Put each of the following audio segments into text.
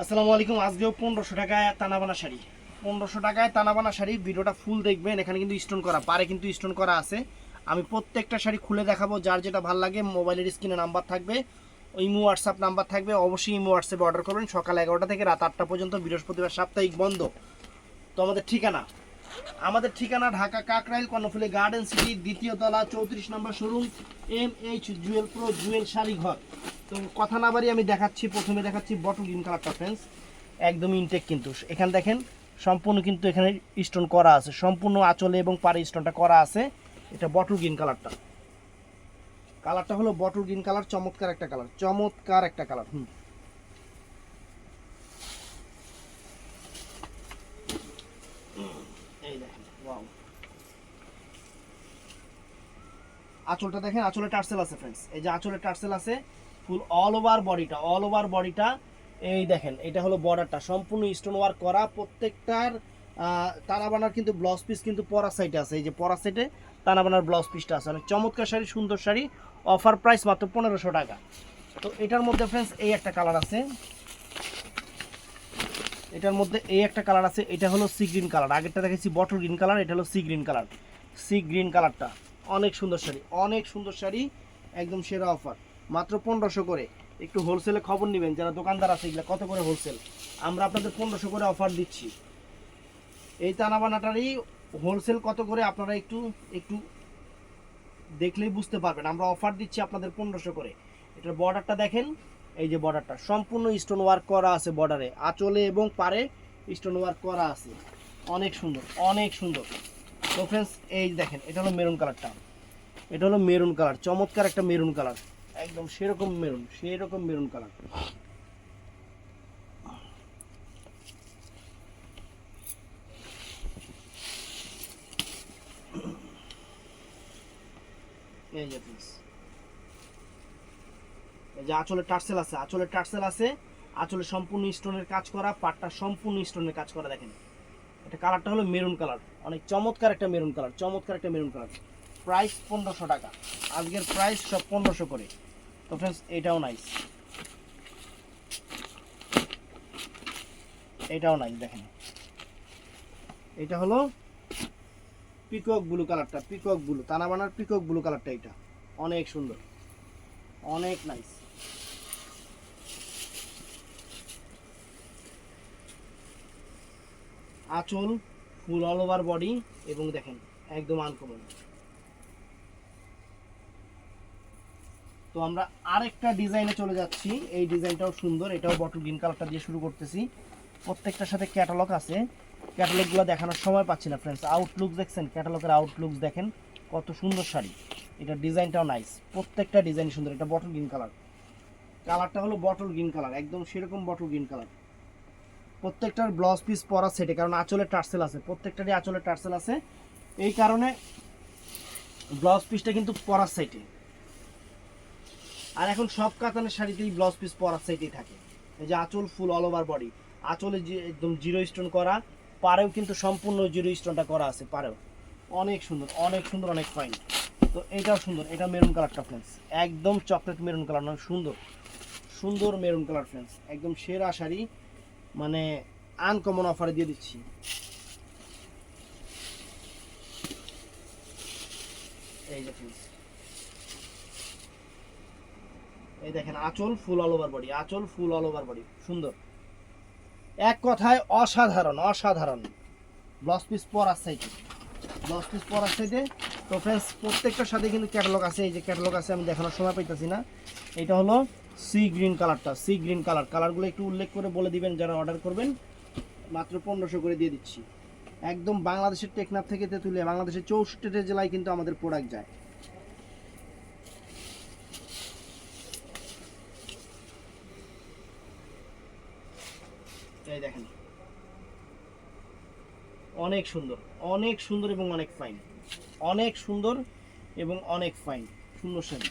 আসসালামু আলাইকুম। আজকেও পনেরোশো টাকায় তানাবানা শাড়ি। পনেরোশো টাকায় তানাবানা শাড়ি, ভিডিওটা ফুল দেখবেন। এখানে কিন্তু স্টোন করা, পারে কিন্তু স্টোন করা আছে। আমি প্রত্যেকটা শাড়ি খুলে দেখাবো, যার যেটা ভালো লাগে, মোবাইলের স্ক্রিনে নাম্বার থাকবে, ইমো হোয়াটসঅ্যাপ নাম্বার থাকবে, অবশ্যই ইমো হোয়াটসঅ্যাপে অর্ডার করবেন। সকাল এগারোটা থেকে রাত আটটা পর্যন্ত, বৃহস্পতিবার সাপ্তাহিক বন্ধ। তো আমাদের ঠিকানা আমাদের ঠিকানা ঢাকা কাকরাইল, কর্ণফুলি গার্ডেন সিটি দ্বিতীয় তলা, চৌত্রিশ number showroom M H Jewel pro Jewel sari ঘর তো কথা না বাড়ি আমি দেখাচ্ছি, প্রথমে দেখাচ্ছি বটল গ্রিন কালারটা ফ্রেন্ডস একদম ইনটেক কিন্তু। এখানে দেখেন, সম্পূর্ণ কিন্তু এখানে স্টোন করা আছে। সম্পূর্ণ আঁচলে এবং পারে স্টোনটা করা আছে। এটা বটল গ্রিন কালারটা কালারটা হলো বটল গ্রিন কালার চমৎকার একটা কালার চমৎকার একটা কালার হুম। আঁচলটা দেখেন, আঁচলে টার্সেল আছে ফ্রেন্ডস এই যে আঁচলে টার্সেল আছে ফুল অল ওভার বডিটা অল ওভার বডিটা এই দেখেন, এটা হলো বর্ডারটা সম্পূর্ণ স্টোন ওয়ার্ক করা, প্রত্যেকটার তারা বানার কিন্তু ব্লাউজ পিস কিন্তু পরা সাইডে আছে। এই যে পরা সাইডে তারা বানার ব্লাউজ পিসটা আছে। অনেক চমৎকার শাড়ি, সুন্দর শাড়ি অফার প্রাইস মাত্র পনেরোশো টাকা। তো এটার মধ্যে ফ্রেন্ডস এই একটা কালার আছে। এটার মধ্যে এই একটা কালার আছে, এটা হলো সি গ্রিন কালার আগেরটা দেখেছি বটল গ্রিন কালার এটা হলো sea green colour sea green কালারটা অনেক সুন্দর শাড়ি, অনেক সুন্দর শাড়ি, একদম সেরা অফার মাত্র পনেরোশো করে। একটু হোলসেলে খবর নেবেন, যারা দোকানদার আছে, এগুলো কত করে হোলসেল আমরা আপনাদের পনেরোশো করে অফার দিচ্ছি। এই তানাবানাটারই হোলসেল কত করে আপনারা একটু একটু দেখলেই বুঝতে পারবেন। আমরা অফার দিচ্ছি আপনাদের পনেরোশো করে। এটার বর্ডারটা দেখেন, এই যে বর্ডারটা সম্পূর্ণ স্টোন ওয়ার্ক করা আছে বর্ডারে আঁচলে এবং পারে স্টোন ওয়ার্ক করা আছে। অনেক সুন্দর অনেক সুন্দর। তো ফ্রেন্ডস এই দেখেন, এটা হলো মেরুন কালারটা এটা হলো মেরুন কালার চমৎকার একটা মেরুন কালার একদম সেরকম মেরুন সেরকম মেরুন কালার টার্সেল আছে, আঁচলে টার্সেল আছে, আঁচলে সম্পূর্ণ স্টোনের কাজ করা, পাটটা সম্পূর্ণ স্টোনের কাজ করা, দেখেন। এটা কালারটা হলো মেরুন কালার অনেক চমৎকার একটা মেরুন কালার চমৎকার একটা মেরুন কালার প্রাইস পনেরোশো টাকা। আজকের প্রাইস সব পনেরোশো করে। তো ফ্রেন্ডস এটাও নাইস এটাও নাইস দেখেন। এটা হলো পিকক ব্লু কালারটা পিকক ব্লু তানাবানার পিকক ব্লু কালারটা এটা। অনেক সুন্দর। অনেক নাইস আঁচল ফুল অল ওভার বডি এবং দেখেন, একদম আনকমন তো আমরা আরেকটা ডিজাইনে চলে যাচ্ছি। এই ডিজাইনটাও সুন্দর, এটাও বটল গ্রিন কালারটা দিয়ে শুরু করতেছি। প্রত্যেকটার সাথে ক্যাটালগ আছে। ক্যাটালগুলো দেখানোর সময় পাচ্ছি না ফ্রেন্ডস আউটলুক দেখছেন? ক্যাটালগের আউটলুক দেখেন, কত সুন্দর শাড়ি। এটা ডিজাইনটাও নাইস প্রত্যেকটা ডিজাইন সুন্দর, এটা বটল গ্রিন কালার কালারটা হলো বটল গ্রিন কালার একদম সেরকম বটল গ্রিন কালার প্রত্যেকটার ব্লাউজ পিস পরা সেটে কারণ আঁচলে টার্সেল আছে, প্রত্যেকটারই আঁচলে টার্সেল আছে। এই কারণে ব্লাউজ পিসটা কিন্তু পরার সাইটে আর এখন সব কাতানের শাড়িতেই ব্লাউজ পিস পরার সাইটেই থাকে। এই যে আঁচল ফুল অল ওভার বডি আঁচলে যে একদম জিরো স্টোন করা পারেও কিন্তু সম্পূর্ণ জিরো স্টোনটা করা আছে পারেও অনেক সুন্দর অনেক সুন্দর, অনেক ফাইন তো এটাও সুন্দর, এটা মেরুন কালারটা ফ্রেন্ডস একদম চকলেট মেরুন কালার নয়, সুন্দর। সুন্দর মেরুন কালার ফ্রেন্ডস একদম সেরা শাড়ি মানে আনকমন অফারে দিয়ে দিচ্ছি। এই যে friends। এই দেখেন, আঁচল ফুল অল ওভার বডি আঁচল ফুল অল ওভার বডি সুন্দর। এক কথায় অসাধারণ অসাধারণ। ব্লাউজ পিস পরার সাইডে ব্লাউজ পিস পরার সাইডে তো ফ্রেন্ডস প্রত্যেকটার সাথে কিন্তু ক্যাটালগ আছে, এই যে ক্যাটালগ আছে, আমি দেখানোর সময় পাইতেছি না। এটা হলো সি গ্রিন কালারটা সি গ্রিন কালার কালারগুলো একটু উল্লেখ করে বলে দিবেন, যারা অর্ডার করবেন। মাত্র পনেরোশো করে দিয়ে দিচ্ছি। একদম বাংলাদেশের টেকনাফ থেকে তেঁতুলিয়া, বাংলাদেশের চৌষট্টি জেলায় কিন্তু আমাদের প্রোডাক্ট যায়। এই দেখেন। অনেক সুন্দর অনেক সুন্দর এবং অনেক ফাইন অনেক সুন্দর এবং অনেক ফাইন সুন্দর শাড়ি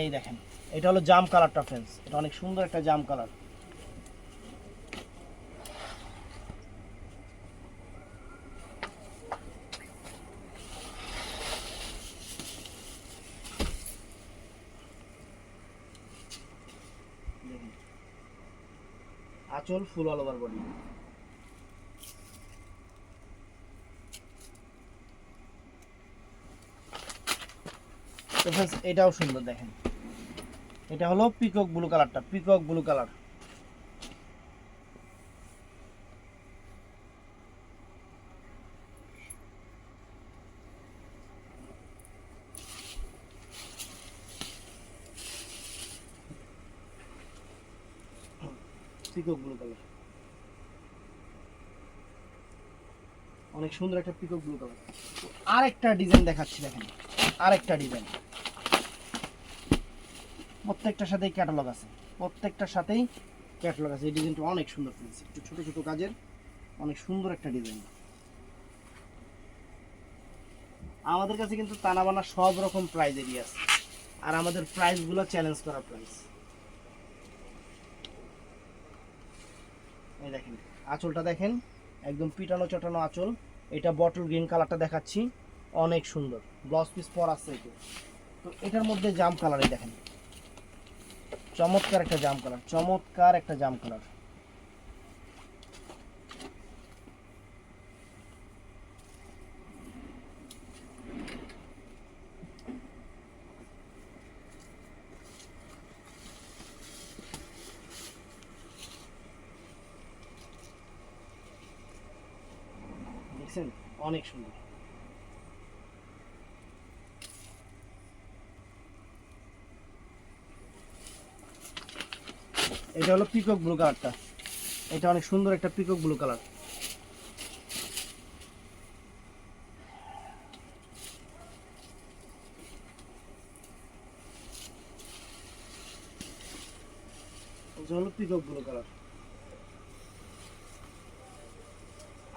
এই দেখেন, এটা হলো জাম কালারটা ফ্রেন্ডস এটা অনেক সুন্দর একটা জাম কালার আঁচল ফুল অল ওভার বডি এটাও সুন্দর দেখেন। এটা হলো পিকক ব্লু কালারটা peacock blue colour peacock blue colour অনেক সুন্দর একটা পিকক ব্লু কালার আর একটা ডিজাইন দেখাচ্ছি দেখেন। আর একটা ডিজাইন প্রত্যেকটার সাথেই ক্যাটালগ আছে। প্রত্যেকটার সাথেই ক্যাটালগ আছে। এই ডিজাইনটা অনেক সুন্দর ফেলেছে একটু ছোট ছোট কাজের অনেক সুন্দর একটা ডিজাইন আমাদের কাছে কিন্তু তানাবানা সব রকম প্রাইজেরই আছে। আর আমাদের প্রাইসগুলো চ্যালেঞ্জ করা প্রাইস দেখেন, আঁচলটা দেখেন, একদম পিটানো চটানো আঁচল। এটা বটল গ্রিন কালারটা দেখাচ্ছি, অনেক সুন্দর। ব্লাউজ পিস পর আসছে এটা। তো এটার মধ্যে জাম কালারই দেখেন। চমৎকার একটা জাম কালার চমৎকার একটা জাম কালার দেখছেন? অনেক সুন্দর। এটা হলো পিকক ব্লু কালারটা এটা অনেক সুন্দর একটা পিকক ব্লু কালার হলো পিকক ব্লু কালার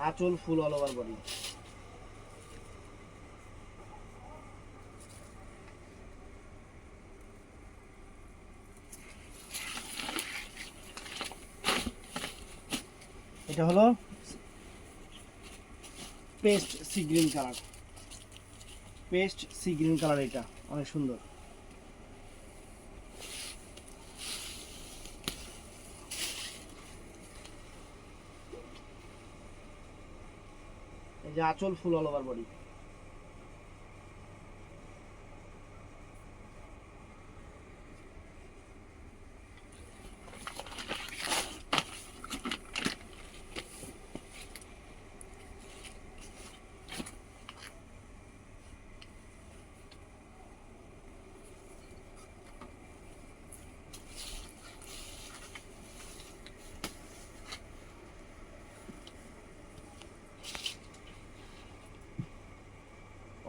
আঁচল ফুল অল ওভার বডি এটা হলো paste sea green colour paste sea green colour এটা, অনেক সুন্দর। যে আঁচল ফুল অল ওভার বডি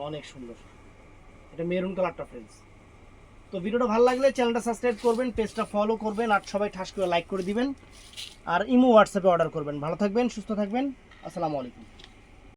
অনেক সুন্দর। এটা মেরুন কালারটা ফ্রেন্ডস তো ভিডিওটা ভালো লাগলে চ্যানেলটা সাবস্ক্রাইব করবেন পেজটা ফলো করবেন, আর সবাই ঠাস করে লাইক করে দিবেন। আর ইমো হোয়াটসঅ্যাপে অর্ডার করবেন। ভালো থাকবেন, সুস্থ থাকবেন। আসসালামু আলাইকুম।